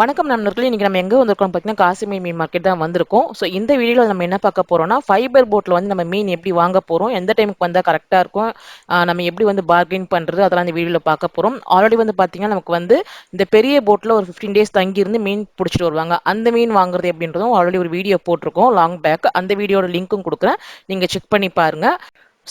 வணக்கம் நண்பர்களே இன்றைக்கி நம்ம எங்கே வந்திருக்கோம் பார்த்தீங்கன்னா காசிமீன் மீன் மார்க்கெட் தான் வந்திருக்கோம். ஸோ இந்த வீடியோவில் நம்ம என்ன பார்க்க போகிறோம்னா ஃபைபர் போட்டில் வந்து நம்ம மீன் எப்படி வாங்க போகிறோம் எந்த டைமுக்கு வந்தால் கரெக்டாக இருக்கும் நம்ம எப்படி வந்து பார்கெயின் பண்ணுறது அதெல்லாம் இந்த வீடியோவில் பார்க்க போகிறோம் ஆல்ரெடி வந்து பார்த்தீங்கன்னா நமக்கு வந்து இந்த பெரிய போட்டில் ஒரு ஃபிஃப்டீன் டேஸ் தங்கியிருந்து மீன் பிடிச்சிட்டு வருவாங்க. அந்த மீன் வாங்குறது எப்படின்றதும் ஆல்ரெடி ஒரு வீடியோ போட்டிருக்கோம் லாங் பேக் அந்த வீடியோட லிங்க்கும் கொடுக்குறேன். நீங்கள் செக் பண்ணி பாருங்கள்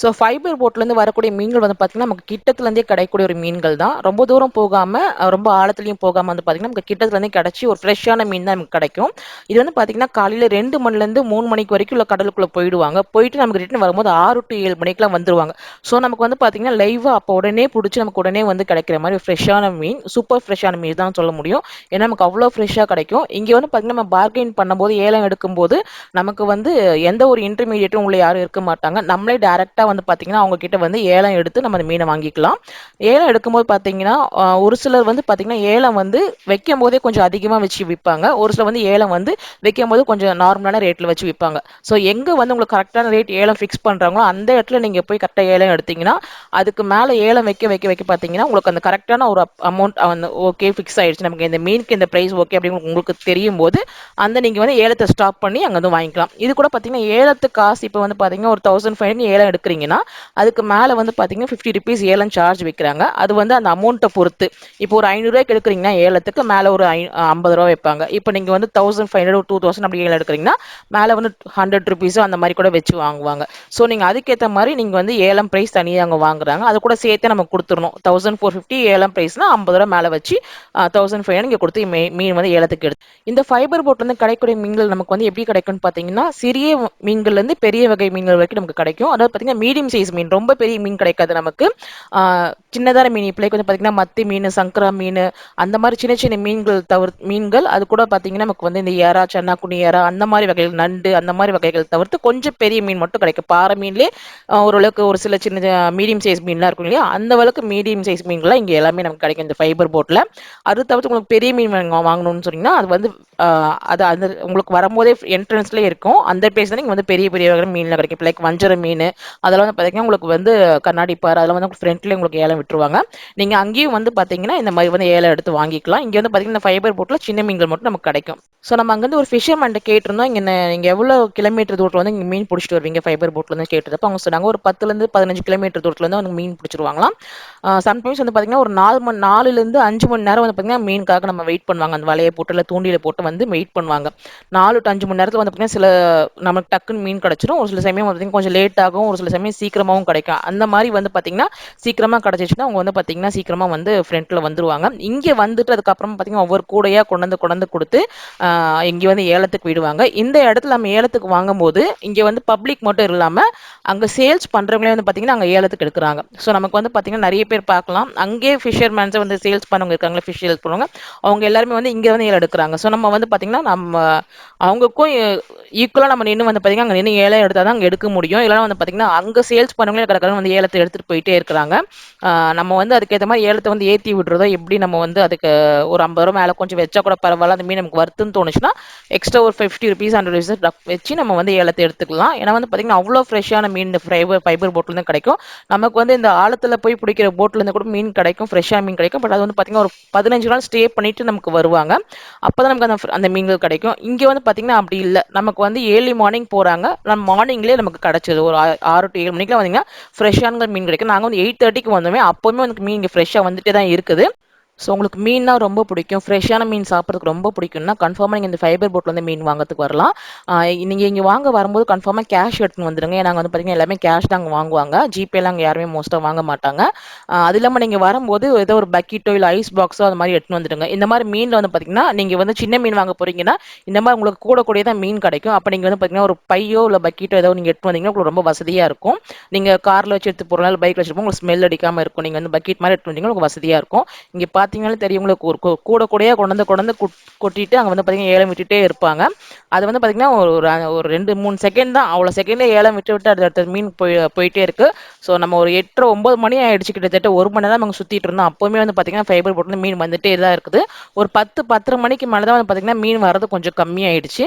ஸோ ஃபைபர் போட்லேருந்து வரக்கூடிய மீன்கள் வந்து பார்த்திங்கன்னா நமக்கு கிட்டத்துலேருந்தே கிடைக்கக்கூடிய ஒரு மீன்கள் தான். ரொம்ப தூரம் போகாமல் ரொம்ப ஆழத்துலையும் போகாமல் வந்து பார்த்திங்கன்னா நமக்கு கிட்டத்துலேருந்தே கிடச்சி ஒரு ஃப்ரெஷ்ஷான மீன் தான் நமக்கு கிடைக்கும். இது வந்து பார்த்தீங்கன்னா காலையில் ரெண்டு மணிலேருந்து மூணு மணிக்கு வரைக்கும் உள்ள கடலுக்குள்ளே போயிடுவாங்க. போயிட்டு நமக்கு ரிட்டன் வரும்போது ஆறு டு ஏழு மணிக்கெலாம் வந்துருவாங்க. ஸோ நமக்கு வந்து பார்த்தீங்கன்னா லைவாக அப்போ உடனே பிடிச்சி நமக்கு உடனே வந்து கிடைக்கிற மாதிரி ஃப்ரெஷ்ஷான மீன் சூப்பர் ஃப்ரெஷ்ஷான மீன் தான் சொல்ல முடியும். ஏன்னா நமக்கு அவ்வளோ ஃப்ரெஷ்ஷாக கிடைக்கும். இங்கே வந்து பார்த்தீங்கன்னா நம்ம பார்கெயின் பண்ணும்போது ஏலம் எடுக்கும்போது நமக்கு வந்து எந்த ஒரு இன்டர்மீடியட்டும் உள்ள யாரும் இருக்க மாட்டாங்க. நம்மளே டேரெக்டாக வந்து பார்த்தீங்கன்னா அவங்கக்கிட்ட வந்து ஏலம் எடுத்து நம்ம அந்த மீனை வாங்கிக்கலாம். ஏலம் எடுக்கும்போது பார்த்தீங்கன்னா ஒரு சிலர் வந்து பார்த்தீங்கன்னா ஏலம் வந்து வைக்கும் போதே கொஞ்சம் அதிகமாக வச்சு விற்பாங்க ஒரு சிலர் வந்து ஏலம் வந்து வைக்கும் போது கொஞ்சம் நார்மலான ரேட்டில் வச்சு விற்பாங்க ஸோ எங்கே வந்து உங்களுக்கு கரெக்டான ரேட் ஏலம் ஃபிக்ஸ் பண்ணுறாங்களோ அந்த இடத்துல நீங்கள் போய் கரெக்டாக ஏலம் எடுத்தீங்கன்னா அதுக்கு மேலே ஏலம் வைக்க வைக்க வைக்க பார்த்தீங்கன்னா உங்களுக்கு அந்த கரெக்டான ஒரு அமௌண்ட் வந்து ஓகே ஃபிக்ஸ் ஆயிடுச்சு. நமக்கு இந்த மீனுக்கு இந்த ப்ரைஸ் ஓகே அப்படின்னு உங்களுக்கு தெரியும் போது அந்த நீங்கள் வந்து ஏலத்தை ஸ்டாப் பண்ணி அங்கே வந்து வாங்கிக்கலாம். இது கூட பார்த்தீங்கன்னா ஏலத்து காசு இப்போ வந்து பார்த்தீங்கன்னா ஒரு தௌசண்ட் ஃபைவ் ஏலம் எடுக்கிறீங்கன்னா அதுக்கு மேலே வந்து பார்த்தீங்கன்னா ஃபிஃப்டி ருபீஸ் ஏலம் சார்ஜ் வைக்கிறாங்க. அது வந்து அந்த அமௌண்ட்டை பொறுத்து. இப்போ ஒரு ஐநூறுரூவாய்க்கு எடுக்கிறீங்கன்னா ஏலத்துக்கு மேலே ஒரு ஐ ஐம்பது ரூபா வைப்பாங்க. இப்போ நீங்கள் வந்து thousand five hundred two thousand அப்படி ஏலம் எடுக்கிறீங்கன்னா மேலே வந்து ஹண்ட்ரட் ருபீஸோ அந்த மாதிரி கூட வச்சு வாங்குவாங்க. ஸோ நீங்கள் அதுக்கேற்ற மாதிரி நீங்கள் வந்து ஏலம் ப்ரைஸ் தனியாக அங்கே வாங்குறாங்க. அது கூட சேர்த்து நம்ம கொடுத்துடணும். தௌசண்ட் ஃபோர் ஃபிஃப்டி ஏலம் ப்ரைஸ்னா ஐம்பது ரூபா மேலே வச்சு தௌசண்ட் ஃபைவ் இங்கே கொடுத்து மீ- மீன் வந்து ஏலத்துக்கு எடுத்து. இந்த ஃபைபர் போட் வந்து கிடைக்கக்கூடிய மீன்கள் நமக்கு வந்து எப்படி கிடைக்கும்னு பார்த்தீங்கன்னா சிறிய மீன்கள்லேருந்து பெரிய வகை மீன்கள் வரைக்கும் நமக்கு கிடைக்கும். அதாவது பார்த்தீங்கன்னா மீடியம் சைஸ் மீன் ரொம்ப பெரிய மீன் கிடைக்காது நமக்கு. சின்னதான மீன் இப்போ வந்து பார்த்தீங்கன்னா மத்தி மீன் சங்கரா மீன் அந்த மாதிரி சின்ன சின்ன மீன்கள் தவிர மீன்கள் அது கூட பார்த்தீங்கன்னா நமக்கு வந்து இந்த ஏரா சென்னாக்குனி ஏரா அந்த மாதிரி வகைகள் நண்டு அந்த மாதிரி வகைகள் தவிர்த்து கொஞ்சம் பெரிய மீன் மட்டும் கிடைக்கும். பாறை மீன்லேயே ஓரளவுக்கு ஒரு சில சின்ன மீடியம் சைஸ் மீன்லாம் இருக்கும் இல்லையா? அந்த அளவுக்கு மீடியம் சைஸ் மீன்கள்லாம் இங்கே எல்லாமே நமக்கு கிடைக்கும் இந்த ஃபைபர் போட்டில் அது தவிர்த்து உங்களுக்கு பெரிய மீன் வாங்கணும்னு சொன்னீங்கன்னா அது வந்து அது அந்த உங்களுக்கு வரும்போதே என்ட்ரன்ஸ்லேயே இருக்கும். அந்த பிளேஸ் தான் நீங்கள் வந்து பெரிய பெரிய வகை மீன்லாம் கிடைக்கும். லைக் வஞ்சர மீன் அதெல்லாம் வந்து பார்த்தீங்கன்னா உங்களுக்கு வந்து கண்ணாடி பாறை அதெல்லாம் வந்து ஃப்ரண்ட்லேயே உங்களுக்கு ஏலம் விட்டுருவாங்க. நீங்கள் அங்கேயும் வந்து பார்த்தீங்கன்னா இந்த மாதிரி வந்து ஏலம் எடுத்து வாங்கிக்கலாம். இங்கே வந்து பார்த்தீங்கன்னா ஃபைபர் போட்டில் சின்ன மீன்கள் மட்டும் நமக்கு கிடைக்கும். ஸோ நம்ம அங்கேருந்து ஒரு ஃபிஷர்மேன்ட்ட கேட்டிருந்தோம். இங்கே நீங்கள் எவ்வளோ கிலோமீட்டர் தூரத்தில் வந்து இங்கே மீன் பிடிச்சிட்டு வருவீங்க? ஃபைபர் போட்லேருந்து கேட்டதப்போ அவங்க சொன்னாங்க ஒரு பத்துலேருந்து பதினஞ்சு கிலோமீட்டர் தூரத்துலேருந்து வந்து மீன் பிடிச்சிருவாங்களாம். சம்டைம்ஸ் வந்து பார்த்தீங்கன்னா ஒரு நாலு மணி நாலுலேருந்து அஞ்சு மணி நேரம் வந்து பார்த்தீங்கன்னா மீனுக்காக நம்ம வெயிட் பண்ணுவாங்க. அந்த வலையை போட்டு இல்லை தூண்டியில் போட்டு வந்து வெயிட் பண்ணுவாங்க. நாலு டு அஞ்சு மணி நேரத்தில் வந்து பார்த்தீங்கன்னா சில நமக்கு டக்குன்னு மீன் கிடச்சிரும். ஒரு சில சமயம் வந்து பார்த்தீங்கன்னா கொஞ்சம் லேட் ஆகும். ஒரு சில சமயம் சீக்கிரமாகவும் கிடைக்கும். அந்த மாதிரி வந்து பார்த்தீங்கன்னா சீக்கிரமாக கிடச்சிச்சுன்னா அவங்க வந்து பார்த்தீங்கன்னா சீக்கிரமாக வந்து ஃப்ரண்ட்டில் வந்துருவாங்க. இங்கே வந்துட்டு அதுக்கப்புறம் பார்த்தீங்கன்னா ஒவ்வொரு கூடையாக கொண்டு வந்து கொண்டு கொடுத்து இங்கே வந்து ஏலத்துக்கு விடுவாங்க. இந்த இடத்துல நம்ம ஏலத்துக்கு வாங்கும்போது இங்கே வந்து பப்ளிக் மட்டும் இல்லாமல் அங்கே சேல்ஸ் பண்ணுறவங்களே வந்து பார்த்தீங்கன்னா அங்கே ஏலத்துக்கு எடுக்கிறாங்க. ஸோ நமக்கு வந்து பார்த்தீங்கன்னா நிறைய பேர் பார்க்கலாம். அங்கேயே ஃபிஷர்மேன்ஸை வந்து சேல்ஸ் பண்ணவங்க இருக்காங்களே ஃபிஷ் சேல்ஸ் பண்ணுவாங்க. அவங்க எல்லாருமே வந்து இங்கே வந்து ஏலம் எடுக்கிறாங்க. ஸோ நம்ம வந்து பார்த்தீங்கன்னா நம்ம அவங்களுக்கும் ஈக்குவலாக நம்ம நின்று வந்து பார்த்தீங்கன்னா அங்கே நின்று ஏலம் எடுத்தால் தான் அங்கே எடுக்க முடியும். இல்லைனா வந்து பார்த்தீங்கன்னா அங்கே சேல்ஸ் பண்ணவங்களே கிடக்கிறாங்க வந்து ஏலத்தை எடுத்துகிட்டு போயிட்டே இருக்கிறாங்க. நம்ம வந்து அதுக்கேற்ற மாதிரி ஏலத்தை வந்து ஏற்றி விடுறதோ எப்படி நம்ம வந்து அதுக்கு ஒரு ஐம்பது ரூபா மேலே கொஞ்சம் வச்சா கூட பரவாயில்ல அந்த மீன் நமக்கு வருத்துன்னு தோணுச்சுன்னா எக்ஸ்ட்ரா ஒரு ஃபிஃப்டி ருபீஸ் ஹண்ட்ரட் ருபீஸ் வச்சு நம்ம வந்து ஏலத்தை எடுத்துக்கலாம். ஏன்னா வந்து பார்த்தீங்கன்னா அவ்வளோ ஃப்ரெஷ்ஷான மீன் ஃபைபர் ஃபைபர் போட்டில் இருந்து கிடைக்கும். நமக்கு வந்து இந்த ஆழத்தில் போய் பிடிக்கிற போட்லேருந்து கூட மீன் கிடைக்கும் ஃப்ரெஷ்ஷாக மீன் கிடைக்கும். பட் அது வந்து பார்த்தீங்கன்னா ஒரு பதினஞ்சு நாள் ஸ்டே பண்ணிட்டு நமக்கு வருவாங்க. அப்போ தான் நமக்கு அந்த அந்த மீன்கள் கிடைக்கும். இங்கே வந்து பார்த்திங்கன்னா அப்படி இல்லை. நமக்கு வந்து ஏர்லி மார்னிங் போகிறாங்க நம்ம மார்னிங்லேயே நமக்கு கிடச்சிது. ஒரு ஆறு டு ஏழு மணிக்கெலாம் வந்தீங்கன்னா ஃப்ரெஷ்ஷான மீன் கிடைக்கும். நாங்கள் வந்து எயிட் தேர்ட்டிக்கு வந்தோமே அப்போவுமே வந்து மீன் இங்கே ஃப்ரெஷ்ஷாக வந்துட்டே தான் இருக்குது. ஸோ உங்களுக்கு மீன்னா ரொம்ப பிடிக்கும். ஃப்ரெஷ்ஷான மீன் சாப்பிட்றதுக்கு ரொம்ப பிடிக்கும்னா கன்ஃபார்மாக நீங்கள் இந்த ஃபைபர் போட்டில் வந்து மீன் வாங்கிறதுக்கு வரலாம். நீங்கள் இங்கே வாங்க வரும்போது கன்ஃபார்மாக கேஷ் எடுத்துன்னு வந்துடுங்க ஏன்னா வந்து பார்த்தீங்கன்னா எல்லாமே கேஷ் தான் அங்கே வாங்குவாங்க. ஜிபேலாம் அங்கே யாருமே மோஸ்ட்டாக வாங்க மாட்டாங்க. அது இல்லாமல் நீங்கள் வரும்போது ஏதோ ஒரு பக்கெட்டோ இல்லை ஐஸ் பாக்ஸோ அது மாதிரி எடுத்துன்னு வந்துடுங்க இந்த மாதிரி மீனில் வந்து பார்த்தீங்கன்னா நீங்கள் வந்து சின்ன மீன் வாங்க போகிறீங்கன்னா இந்த மாதிரி உங்களுக்கு கூட கூட தான் மீன் கிடைக்கும். அப்போ நீங்கள் வந்து பார்த்தீங்கன்னா ஒரு பையோ இல்லை பக்கெட்டோ ஏதோ நீங்கள் எடுத்து வந்தீங்கன்னா உங்களுக்கு ரொம்ப வசதியாக இருக்கும். நீங்கள் காரில் வச்சு எடுத்து போகிறனால பைக்கில் வச்சுருப்போம் உங்களுக்கு ஸ்மெல் அடிக்காமல் இருக்கும். நீங்கள் வந்து பக்கெட் மாதிரி எடுத்து வந்தீங்கன்னா உங்களுக்கு வசதியாக இருக்கும். இங்கே பார்த்தீங்கன்னாலே தெரியும். உங்களுக்கு ஒரு கூ- கூட கூடையே கொண்டு வந்து கொண்டு வந்து கொட்- கொட்டிட்டு அங்கே வந்து பார்த்தீங்கன்னா ஏலம் விட்டுட்டே இருப்பாங்க. அது வந்து பார்த்தீங்கன்னா ஒரு ஒரு ரெண்டு மூணு செகண்ட் தான். அவ்வளோ செகண்டே ஏலம் விட்டு விட்டு அடுத்த அடுத்த மீன் போய் போயிட்டே இருக்குது ஸோ நம்ம ஒரு எட்டரை ஒம்பது மணி ஆயிடுச்சு. கிட்டத்தட்ட ஒரு மணி நேரம் நாங்கள் சுற்றிட்டு இருந்தோம். அப்போவுமே வந்து பார்த்தீங்கன்னா ஃபைபர் போட்டு மீன் வந்துட்டே தான் இருக்குது. ஒரு பத்து பத்தரை மணிக்கு மேலே தான் வந்து பார்த்தீங்கன்னா மீன் வரது கொஞ்சம் கம்மியாயிடுச்சு.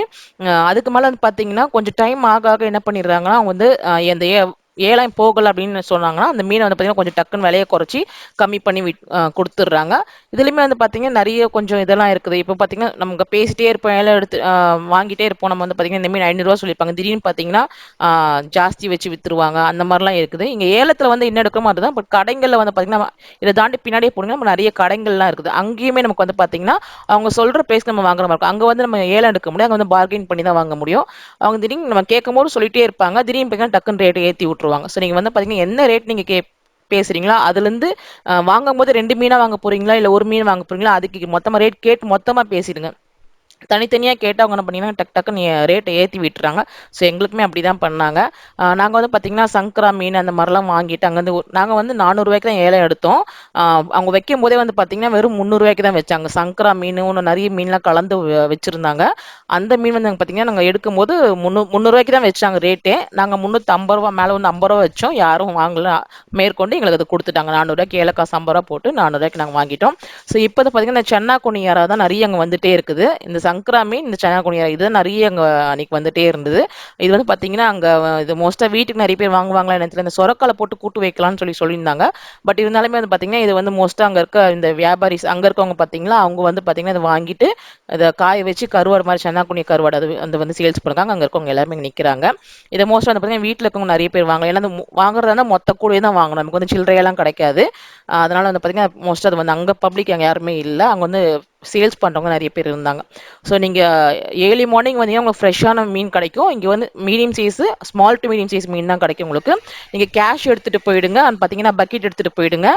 அதுக்கு மேலே வந்து பார்த்தீங்கன்னா கொஞ்சம் டைம் ஆக ஆக என்ன பண்ணிடுறாங்கன்னா அவங்க வந்து எந்த ஏ- ஏலம் போகலை அப்படின்னு சொன்னாங்கன்னா அந்த மீனை வந்து பார்த்தீங்கன்னா கொஞ்சம் டக்குன்னு விலையை குறைச்சி கம்மி பண்ணி விட் கொடுத்துட்றாங்க. இதுலேயுமே வந்து பார்த்தீங்கன்னா நிறைய கொஞ்சம் இதெல்லாம் இருக்குது. இப்போ பார்த்தீங்கன்னா நமக்கு பேசிட்டே இருப்போம் ஏலம் எடுத்து வாங்கிட்டே இருப்போம். நம்ம வந்து பார்த்தீங்கன்னா இந்த மீன் ஐநூறுரூவா சொல்லியிருப்பாங்க. திடீர்னு பார்த்தீங்கன்னா ஜாஸ்தி வச்சு விற்றுருவாங்க அந்த மாதிரிலாம் இருக்குது. இங்கே ஏலத்தில் வந்து என்ன எடுக்க மாதிரி தான் பட் கடைகளில் வந்து பார்த்தீங்கன்னா இதை தாண்டி பின்னாடியே போனீங்கன்னா நம்ம நிறைய கடைகள்லாம் இருக்குது. அங்கேயுமே நமக்கு வந்து பார்த்தீங்கன்னா அவங்க சொல்கிற பேசி நம்ம வாங்குற மாதிரி இருக்கும். அங்கே வந்து நம்ம ஏலம் எடுக்க முடியும். அங்கே வந்து பார்கெயின் பண்ணி தான் வாங்க முடியும். அவங்க திடீர்னு நம்ம கேட்கும் போது இருப்பாங்க. திடீர்னு பார்த்தீங்கன்னா டக்குன்னு ரேட்டை ஏற்றி விட்ருவாங்க ஸோ நீங்கள் வந்து பார்த்தீங்கன்னா என்ன ரேட் நீங்கள் கே பேசுறீங்களா அதுலேருந்து வாங்கும்போது ரெண்டு மீனாக வாங்க போறீங்களா இல்லை ஒரு மீன் வாங்க போறீங்களா அதுக்கு மொத்தமாக ரேட் கேட்டு மொத்தமாக பேசிடுங்க. தனித்தனியாக கேட்டால் அவங்க என்ன பண்ணிங்கன்னா டக் டக்குன்னு ரேட்டை ஏற்றி விட்டுறாங்க. ஸோ எங்களுக்குமே அப்படி தான் பண்ணாங்க நாங்கள் வந்து பார்த்திங்கன்னா சங்கரா மீன் அந்த மாதிரிலாம் வாங்கிட்டு அங்கேருந்து நாங்கள் வந்து நானூறுரூவாய்க்கு தான் ஏலம் எடுத்தோம். அவங்க வைக்கும் போதே வந்து பார்த்திங்கன்னா வெறும் முந்நூறுரூவாய்க்கு தான் வச்சாங்க. சங்கரா மீன் இன்னும் நிறைய மீன்லாம் கலந்து வச்சுருந்தாங்க. அந்த மீன் வந்து பார்த்திங்கன்னா நாங்கள் எடுக்கும் போது முந்நூ முந்நூறுரூவாய்க்கு தான் வச்சாங்க ரேட்டே நாங்கள் முந்நூற்றி ஐம்பது ரூபா மேலே வந்து ஐம்பது ரூபா வச்சோம். யாரும் வாங்கல மேற்கொண்டு எங்களுக்கு அது கொடுத்துட்டாங்க. நானூறுரூவாய்க்கு ஏலக்காசு ஐம்பது ரூபா போட்டு நானூறுரூவாய்க்கு நாங்கள் வாங்கிட்டோம். ஸோ இப்போ பார்த்திங்கன்னா சென்னா குனியாரா தான் நிறைய அங்கே வந்துட்டே இருக்குது. இந்த சங்கரா மீன் இந்த சனா குனியாரா இது நிறைய அங்கே அன்னைக்கு வந்துட்டே இருந்தது. இது வந்து பார்த்தீங்கன்னா அங்கே இது மோஸ்ட்டாக வீட்டுக்கு நிறைய பேர் வாங்குவாங்களா எனக்கு இந்த சொரக்காலை போட்டு கூட்டு வைக்கலாம்னு சொல்லி சொல்லியிருந்தாங்க. பட் இருந்தாலுமே வந்து பார்த்தீங்கன்னா இது வந்து மோஸ்ட்டாக அங்கே இருக்க இந்த வியாபாரிஸ் அங்கே இருக்கவங்க பார்த்தீங்களா அவங்க வந்து பார்த்தீங்கன்னா அதை வாங்கிட்டு அதை காய வச்சு கருவாடு மாதிரி சன்னா குனி கருவாடு அது அந்த வந்து சேல்ஸ் பண்ணுறாங்க. அங்கே இருக்கவங்க எல்லாருமே நிற்கிறாங்க இதை மோஸ்ட்டாக வந்து பார்த்தீங்கன்னா வீட்டில் இருக்கவங்க நிறைய பேர் வாங்கலாம். ஏன்னா வாங்குறதா மொத்த கூடயே தான் வாங்கணும். நமக்கு வந்து சில்லறையெல்லாம் கிடைக்காது. அதனால் வந்து பார்த்தீங்கன்னா மோஸ்ட்டாக அது வந்து அங்கே பப்ளிக் அங்கே யாருமே இல்லை. அங்கே வந்து சேல்ஸ் பண்ணுறவங்க நிறைய பேர் இருந்தாங்க. ஸோ நீங்கள் ஏர்லி மார்னிங் வந்தீங்கன்னா உங்களுக்கு ஃப்ரெஷ்ஷான மீன் கிடைக்கும். இங்கே வந்து medium size small to medium size மீன் தான் கிடைக்கும் உங்களுக்கு. நீங்கள் கேஷ் எடுத்துகிட்டு போயிடுங்க. அண்ட் பார்த்தீங்கன்னா பக்கெட் எடுத்துகிட்டு போயிடுங்க.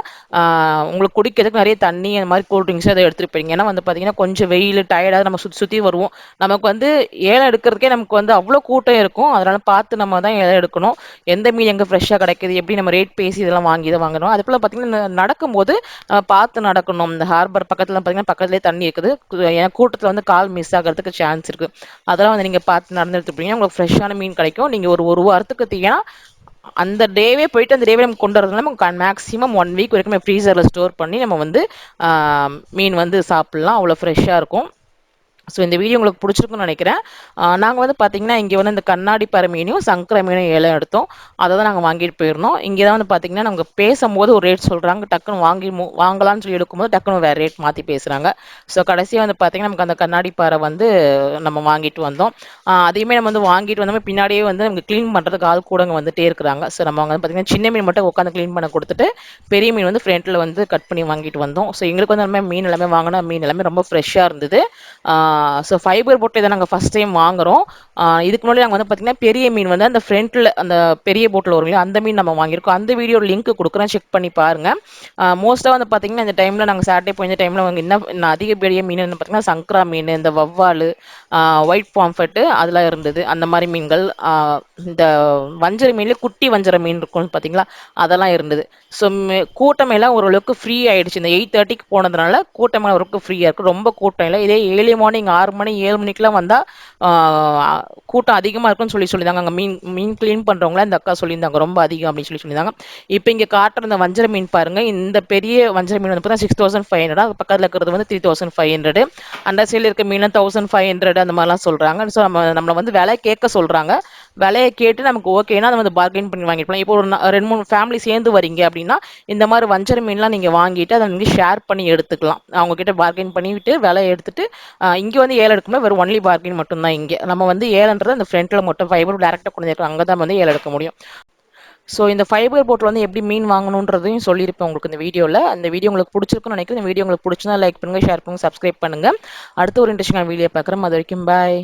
உங்களுக்கு குடிக்கிறதுக்கு நிறைய தண்ணி அந்த மாதிரி கூல் ட்ரிங்க்ஸ் அதை எடுத்துகிட்டு போயிடுங்க. ஏன்னா வந்து பார்த்தீங்கன்னா கொஞ்சம் வெயில் டயர்டாக நம்ம சுற்றி சுற்றி வருவோம். நமக்கு வந்து ஏலம் எடுக்கிறதுக்கே நமக்கு வந்து அவ்வளோ கூட்டம் இருக்கும். அதனால் பார்த்து நம்ம தான் ஏலம் எடுக்கணும். எந்த மீன் எங்கே ஃப்ரெஷ்ஷாக கிடைக்குது எப்படி நம்ம ரேட் பேசி இதெல்லாம் வாங்கி தான் வாங்கணும். அது போல் பார்த்தீங்கன்னா நடக்கும்போது நம்ம பார்த்து நடக்கணும். இந்த ஹார்பர் பக்கத்தில் பார்த்தீங்கன்னா பக்கத்துலேயே தண்ணி இருக்குது. ஏன்னா கூட்டத்தில் வந்து கால் மிஸ் ஆகிறதுக்கு சான்ஸ் இருக்குது அதெல்லாம் வந்து நீங்கள் பார்த்து நடந்து உங்களுக்கு ஃப்ரெஷ்ஷான மீன் கிடைக்கும். நீங்கள் ஒரு ஒரு வாரத்துக்கு தீங்கன்னா அந்த டேவே போயிட்டு அந்த டேவே நம்ம கொண்டு வரதுனால நம்ம மேக்ஸிமம் ஒன் வீக் வரைக்கும் ஃப்ரீசரில் ஸ்டோர் பண்ணி நம்ம வந்து மீன் வந்து சாப்பிட்லாம். அவ்வளோ ஃப்ரெஷ்ஷாக இருக்கும். ஸோ இந்த வீடியோ உங்களுக்கு பிடிச்சிருக்குன்னு நினைக்கிறேன். நாங்கள் வந்து பார்த்தீங்கன்னா இங்கே வந்து இந்த கண்ணாடி பற மீனையும் சங்கர மீனும் ஏழை எடுத்தோம். அதை தான் நாங்கள் வாங்கிட்டு போயிருந்தோம். இங்கே தான் வந்து பார்த்தீங்கன்னா நாங்கள் பேசும்போது ஒரு ரேட் சொல்கிறாங்க டக்குன்னு வாங்கி வாங்கலாம்னு சொல்லி எடுக்கும்போது டக்குன்னு வேறு ரேட் மாற்றி பேசுகிறாங்க ஸோ கடைசியாக வந்து பார்த்தீங்கன்னா நமக்கு அந்த கண்ணாடி பாறை வந்து நம்ம வாங்கிட்டு வந்தோம். அதையுமே நம்ம வந்து வாங்கிட்டு வந்தோம் பின்னாடியே வந்து நமக்கு க்ளீன் பண்ணுறதுக்கு ஆள் கூட அங்கே வந்துட்டே இருக்கிறாங்க. ஸோ நம்ம வந்து பார்த்தீங்கன்னா சின்ன மீன் மட்டும் உட்காந்து க்ளீன் பண்ண கொடுத்துட்டு பெரிய மீன் வந்து ஃப்ரண்ட்டில் வந்து கட் பண்ணி வாங்கிட்டு வந்தோம். ஸோ எங்களுக்கு வந்து எல்லாமே மீன் எல்லாமே வாங்கினா மீன் எல்லாமே ரொம்ப ஃப்ரெஷ்ஷாக இருந்தது. ஸோ ஃபைபர் போட்டில் இதை நாங்கள் ஃபஸ்ட் டைம் வாங்குகிறோம் இதுக்கு முன்னாடி நாங்கள் வந்து பார்த்திங்கன்னா பெரிய மீன் வந்து அந்த ஃப்ரண்ட்டில் அந்த பெரிய போட்டில் வரும் அந்த மீன் நம்ம வாங்கியிருக்கோம். அந்த வீடியோ லிங்க் கொடுக்குறேன். செக் பண்ணி பாருங்கள் மோஸ்ட்டாக வந்து பார்த்திங்கன்னா இந்த டைமில் நாங்கள் சாட்டர்டே போய் இந்த டைமில் வாங்க என்ன அதிக பெரிய மீன் வந்து பார்த்திங்கன்னா சங்கரா மீன் இந்த வவ்வால் ஒயிட் பாம்ஃபெட்டு அதெல்லாம் இருந்தது. அந்த மாதிரி மீன்கள் இந்த வஞ்சர மீன்லேயே குட்டி வஞ்சர மீன் இருக்கும்னு பார்த்தீங்களா அதெல்லாம் இருந்தது. ஸோ கூட்டமெல்லாம் ஓரளவுக்கு ஃப்ரீ ஆகிடுச்சு இந்த எயிட் தேர்ட்டிக்கு போனதுனால கூட்டமெல்லாம் ஓரளவுக்கு ஃப்ரீயாக இருக்குது ரொம்ப கூட்டம் இல்லை. இதே ஏழு மார்னிங் ஆறு மணி ஏழு மணிக்கெலாம் வந்தால் கூட்டம் அதிகமாக இருக்குன்னு சொல்லி சொல்லியிருந்தாங்க. அங்கே மீன் மீன் க்ளீன் பண்ணுறவங்கள இந்த அக்கா சொல்லியிருந்தாங்க. ரொம்ப அதிகம் அப்படின்னு சொல்லி சொல்லியிருந்தாங்க. இப்போ இங்கே காட்டுற இந்த வஞ்சர மீன் பாருங்கள் இந்த பெரிய வஞ்சர மீன் வந்து பார்த்தா சிக்ஸ் தௌசண்ட் ஃபைவ் ஹண்ட்ரட் பக்கத்தில் இருக்கிறது வந்து த்ரீ தௌசண்ட் ஃபைவ் ஹண்ட்ரட் அந்த சைடில் இருக்க மீன் தௌசண்ட் ஃபைவ் ஹண்ட்ரட் அந்த மாதிரிலாம் சொல்கிறாங்க ஸோ நம்ம நம்மளை வந்து விலை கேட்க சொல்கிறாங்க விலையை கேட்டு நமக்கு ஓகேனா அதை வந்து பார்கெயின் பண்ணி வாங்கிட்டு இப்போ ஒரு ரெண்டு மூணு ஃபேமிலி சேர்ந்து வரீங்க அப்படின்னா இந்த மாதிரி வஞ்சர மீன்லாம் நீங்கள் வாங்கிட்டு அதை வந்து ஷேர் பண்ணி எடுத்துக்கலாம். அவங்கக்கிட்ட பார்கெயின் பண்ணிவிட்டு விலையை எடுத்துட்டு இங்கே வந்து ஏழை எடுக்கும்போது வெறும் ஒன்லி பார்கெயின் மட்டும்தான் இங்கே. நம்ம வந்து ஏழன்றது அந்த ஃப்ரண்ட்டில் மட்டும் ஃபைபர் டேரெக்டாக கொண்டு அங்கே தான் வந்து ஏழை எடுக்க முடியும். ஸோ இந்த ஃபைபர் போட்டில் வந்து எப்படி மீன் வாங்கணுன்றதையும் சொல்லியிருப்பேன் உங்களுக்கு இந்த வீடியோவில் அந்த வீடியோ உங்களுக்கு பிடிச்சிருக்குன்னு நினைக்கிறேன். இந்த வீடியோ உங்களுக்கு பிடிச்சிருந்தா லைக் பண்ணுங்கள் ஷேர் பண்ணுங்கள் சப்ஸ்கிரைப் பண்ணுங்கள் அடுத்த ஒரு இன்ட்ரெஸ்டிங்கான வீடியோ பார்க்குறேன். அது வரைக்கும் பாய்